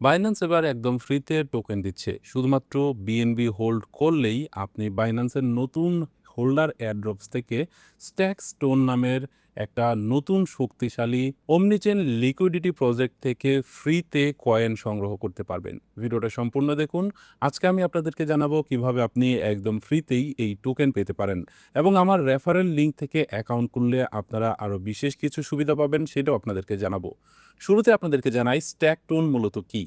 Binance এবার একদম ফ্রিতে টোকেন দিচ্ছে। শুধুমাত্র বিএনবি হোল্ড করলেই আপনি বাইন্যান্সের নতুন হোল্ডার এয়ারড্রপস থেকে স্ট্যাক স্টোন নামের একটা নতুন শক্তিশালী অমনিচেন লিকুইডিটি প্রজেক্ট থেকে ফ্রিতে কয়েন সংগ্রহ করতে পারবেন। ভিডিওটা সম্পূর্ণ দেখুন। আজকে আমি আপনাদেরকে জানাব কীভাবে আপনি একদম ফ্রিতেই এই টোকেন পেতে পারেন এবং আমার রেফারেল লিঙ্ক থেকে অ্যাকাউন্ট খুললে আপনারা আরও বিশেষ কিছু সুবিধা পাবেন সেটাও আপনাদেরকে জানাব। শুরুতে আপনাদেরকে জানাই স্ট্যাক টোন মূলত কী?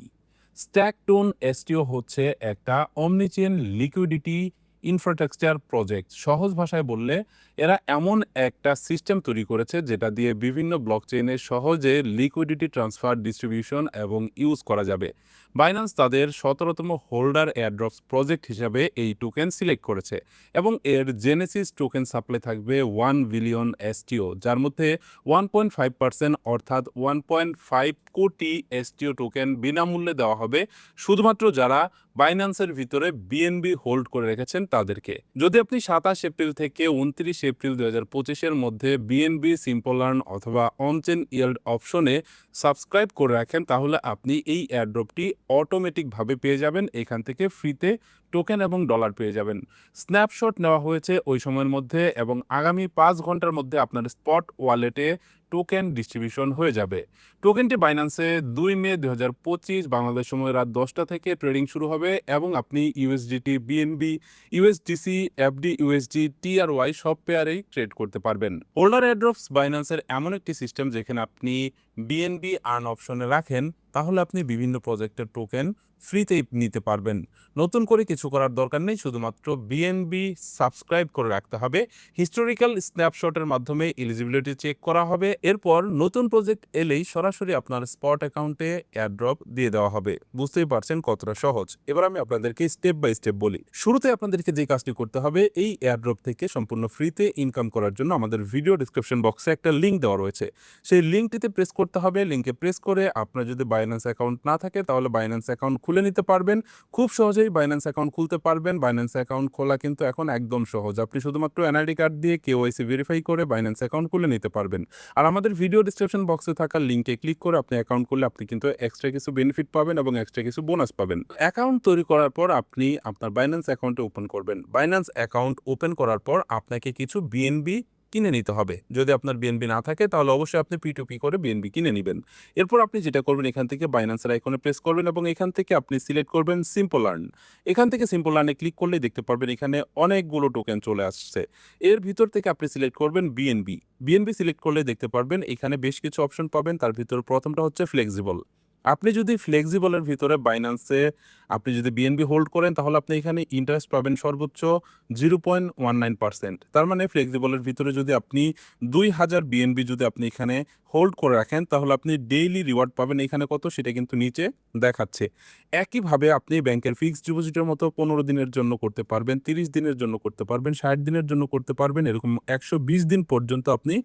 স্ট্যাক টোন এসটিও হচ্ছে একটা অমনিচেন লিকুইডিটি ইনফ্রাস্ট্রাকচার প্রজেক্ট সহজ ভাষায় বললে, এরা এমন একটা সিস্টেম তৈরি করেছে যেটা দিয়ে বিভিন্ন ব্লক চেইনে সহজে লিকুইডিটি ট্রান্সফার ডিস্ট্রিবিউশন এবং ইউজ করা যাবে। বাইন্যান্স তাদের সতেরোতম হোল্ডার এয়ারড্রপস প্রজেক্ট হিসাবে এই টোকেন সিলেক্ট করেছে এবং এর জেনেসিস টোকেন সাপ্লাই থাকবে ওয়ান বিলিয়ন এসটিও যার মধ্যে ওয়ান পয়েন্ট ফাইভ পার্সেন্ট অর্থাৎ one point five crore STO token বিনামূল্যে দেওয়া হবে, শুধুমাত্র যারা বাইন্যান্সের ভিতরে বিএনবি হোল্ড করে রেখেছেন তাদেরকে। যদি আপনি সাতাশ এপ্রিল থেকে উনত্রিশ এপ্রিল দু হাজার পঁচিশের মধ্যে বিএনবি সিম্পল আর্ন অথবা অনচেন ইয়েল্ড অপশনে সাবস্ক্রাইব করে রাখেন, তাহলে আপনি এই অ্যাড্রপটি অটোমেটিকভাবে পেয়ে যাবেন। এখান থেকে ফ্রিতে টোকেন এবং ডলার পেয়ে যাবেন। স্ন্যাপশট নেওয়া হয়েছে ওই সময়ের মধ্যে এবং আগামী পাঁচ ঘণ্টার মধ্যে আপনার স্পট ওয়ালেটে টোকেন ডিস্ট্রিবিউশন হয়ে যাবে। টোকেনটি বাইন্যান্সে দুই মে দু হাজার পঁচিশ বাংলাদেশ সময় রাত দশটা থেকে ট্রেডিং শুরু হবে এবং আপনি USDT BNB USDC FD USD TRY সব পেয়ারেই ট্রেড করতে পারবেন। হোল্ডার এয়ারড্রপস বাইন্যান্সের এমন একটি সিস্টেম যেখানে আপনি বিএনবি আর্ন অপশনে রাখেন তাহলে আপনি বিভিন্ন প্রজেক্টের টোকেন ফ্রিতেই নিতে পারবেন। নতুন করে কিছু করার দরকার নেই, শুধুমাত্র বিএনবি সাবস্ক্রাইব করে রাখতে হবে। হিস্টোরিক্যাল স্ন্যাপশটের মাধ্যমে এলিজিবিলিটি চেক করা হবে। এরপর নতুন প্রজেক্ট এলেই সরাসরি আপনার স্পট অ্যাকাউন্টে এয়ারড্রপ দিয়ে দেওয়া হবে। বুঝতেই পারছেন কতটা সহজ। এবার আমি আপনাদেরকে স্টেপ বাই স্টেপ বলি। শুরুতে আপনাদেরকে যে কাজটি করতে হবে, এই এয়ারড্রপ থেকে সম্পূর্ণ ফ্রিতে ইনকাম করার জন্য আমাদের ভিডিও ডিসক্রিপশন বক্সে একটা লিঙ্ক দেওয়া রয়েছে। সেই লিঙ্কটিতে প্রেস করতে হবে। লিঙ্কে প্রেস করে আপনার যদি বাইন্যান্স অ্যাকাউন্ট না থাকে, তাহলে বাইন্যান্স অ্যাকাউন্ট খুলে নিতে পারবেন। খুব সহজেই বাইন্যান্স অ্যাকাউন্ট খুলতে পারবেন। বাইন্যান্স অ্যাকাউন্ট খোলা কিন্তু এখন একদম সহজ। আপনি শুধুমাত্র এনআইডি কার্ড দিয়ে কেওয়াইসি ভেরিফাই করে বাইন্যান্স অ্যাকাউন্ট খুলে নিতে পারবেন। আর আমাদের ভিডিও ডিসক্রিপশন বক্সে থাকা লিঙ্কে ক্লিক করে আপনি অ্যাকাউন্ট করলে আপনি কিন্তু এক্সট্রা কিছু বেনিফিট পাবেন এবং এক্সট্রা কিছু বোনাস পাবেন। অ্যাকাউন্ট তৈরি করার পর আপনি আপনার বাইন্যান্স অ্যাকাউন্টে ওপেন করবেন। বাইন্যান্স অ্যাকাউন্ট ওপেন করার পর আপনাকে কিছু বিএনবি কিনে নিতে হবে। যদি আপনার বিএনবি না থাকে, তাহলে অবশ্যই আপনি পি টু পি করে বিএনবি কিনে নেবেন। এরপর আপনি যেটা করবেন, এখান থেকে বাইন্যান্সের আইকনে প্রেস করবেন এবং এখান থেকে আপনি সিলেক্ট করবেন সিম্পল আর্ন এখান থেকে সিম্পল আর্নে ক্লিক করলেই দেখতে পারবেন এখানে অনেকগুলো টোকেন চলে আসছে। এর ভিতর থেকে আপনি সিলেক্ট করবেন বিএনবি বিএনবি সিলেক্ট করলে দেখতে পারবেন এখানে বেশ কিছু অপশন পাবেন। তার ভিতর প্রথমটা হচ্ছে ফ্লেক্সিবল আপনি যদি ফ্লেক্সিবলের ভিতরে বাইন্যান্সে আপনি যদি বিএনবি হোল্ড করেন, তাহলে আপনি এখানে ইন্টারেস্ট পাবেন সর্বোচ্চ zero point one nine percent তার মানে ফ্লেক্সিবলের ভিতরে যদি আপনি দুই হাজার বিএনবি যদি আপনি এখানে হোল্ড করে রাখেন, তাহলে আপনি ডেইলি রিওয়ার্ড পাবেন এখানে কত? সেটা কিন্তু নিচে দেখাচ্ছে। একইভাবে আপনি ব্যাংকের ফিক্সড ডিপোজিটের মতো পনেরো দিনের জন্য করতে পারবেন, তিরিশ দিনের জন্য করতে পারবেন, ষাট দিনের জন্য করতে পারবেন, এরকম একশো বিশ দিন পর্যন্ত আপনি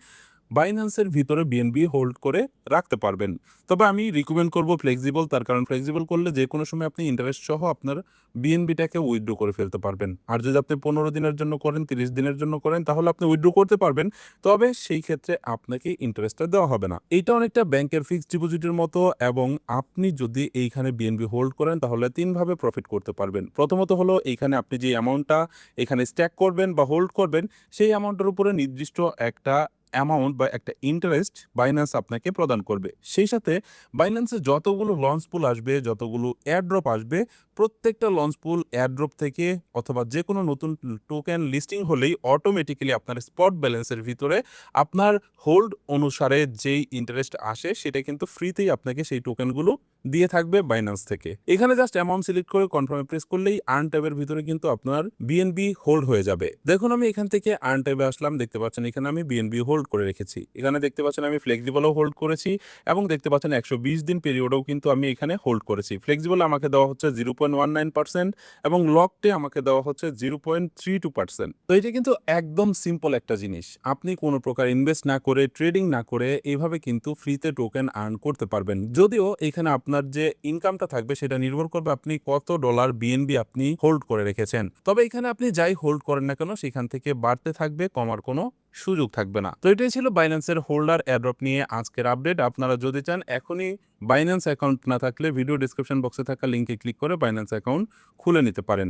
বাইন্যান্সের ভিতরে বিএনবি হোল্ড করে রাখতে পারবেন। তবে আমি রিকমেন্ড করব ফ্লেক্সিবল তার কারণ ফ্লেক্সিবল করলে যে কোনো সময় আপনি ইন্টারেস্ট সহ আপনার বিএনবিটাকে উইথড্র করে ফেলতে পারবেন। আর যদি আপনি পনেরো দিনের জন্য করেন, তিরিশ দিনের জন্য করেন, তাহলে আপনি উইথড্র করতে পারবেন। তবে সেই ক্ষেত্রে আপনাকে ইন্টারেস্টটা দেওয়া হবে না। এইটা অনেকটা ব্যাংকের ফিক্সড ডিপোজিটের মতো এবং আপনি যদি এইখানে বিএনবি হোল্ড করেন, তাহলে তিনভাবে প্রফিট করতে পারবেন। প্রথমত হলো এইখানে আপনি যে অ্যামাউন্টটা এখানে স্ট্যাক করবেন বা হোল্ড করবেন, সেই অ্যামাউন্টের উপরে নির্দিষ্ট একটা অ্যামাউন্ট বা একটা ইন্টারেস্ট বাইন্যান্স আপনাকে প্রদান করবে। সেই সাথে বাইন্যান্সে যতগুলো লঞ্চ পুল আসবে, যতগুলো এয়ারড্রপ আসবে, প্রত্যেকটা লঞ্চ পুল এয়ারড্রপ থেকে অথবা যে কোনো নতুন টোকেন লিস্টিং হলেই অটোমেটিক্যালি আপনার স্পট ব্যালেন্সের ভিতরে আপনার হোল্ড অনুসারে যেই ইন্টারেস্ট আসে, সেটা কিন্তু ফ্রিতেই আপনাকে সেই টোকেনগুলো দিয়ে থাকবে বাইন্যান্স থেকে। এখানে জাস্ট অ্যামাউন্ট সিলেক্ট করে কনফার্মে প্রেস করলেই আর্ন ট্যাবের ভিতরে কিন্তু আপনার বিএনবি হোল্ড হয়ে যাবে। দেখুন আমি এখান থেকে আর্ন ট্যাবে আসলাম, দেখতে পাচ্ছেন এখানে আমি বিএনবি হোল্ড করে রেখেছি। এখানে দেখতে পাচ্ছেন আমি ফ্লেক্সিবলও হোল্ড করেছি এবং দেখতে পাচ্ছেন একশো বিশ দিন পিরিয়ডও কিন্তু আমি এখানে হোল্ড করেছি। ফ্লেক্সিবল আমাকে দেওয়া হচ্ছে zero point one nine percent এবং লকটে আমাকে দেওয়া হচ্ছে zero point three two percent তো এটা কিন্তু একদম সিম্পল একটা জিনিস। আপনি কোনো প্রকার ইনভেস্ট না করে ট্রেডিং না করে এইভাবে কিন্তু ফ্রিতে টোকেন আর্ন করতে পারবেন। যদিও এখানে আপনার আপনার যে ইনকামটা থাকবে সেটা নির্ভর করবে আপনি কত ডলার বিএনবি আপনি হোল্ড করে রেখেছেন। তবে এখানে আপনি যাই হোল্ড করেন না কেন, সেখান থেকে বাড়তে থাকবে, কমার কোনো সুযোগ থাকবে না। তো এটাই ছিল বাইন্যান্সের হোল্ডার অ্যাড্রপ নিয়ে আজকের আপডেট আপনারা যদি চান, এখনই বাইন্যান্স অ্যাকাউন্ট না থাকলে ভিডিও ডিসক্রিপশন বক্সে থাকা লিঙ্কে ক্লিক করে বাইন্যান্স অ্যাকাউন্ট খুলে নিতে পারেন।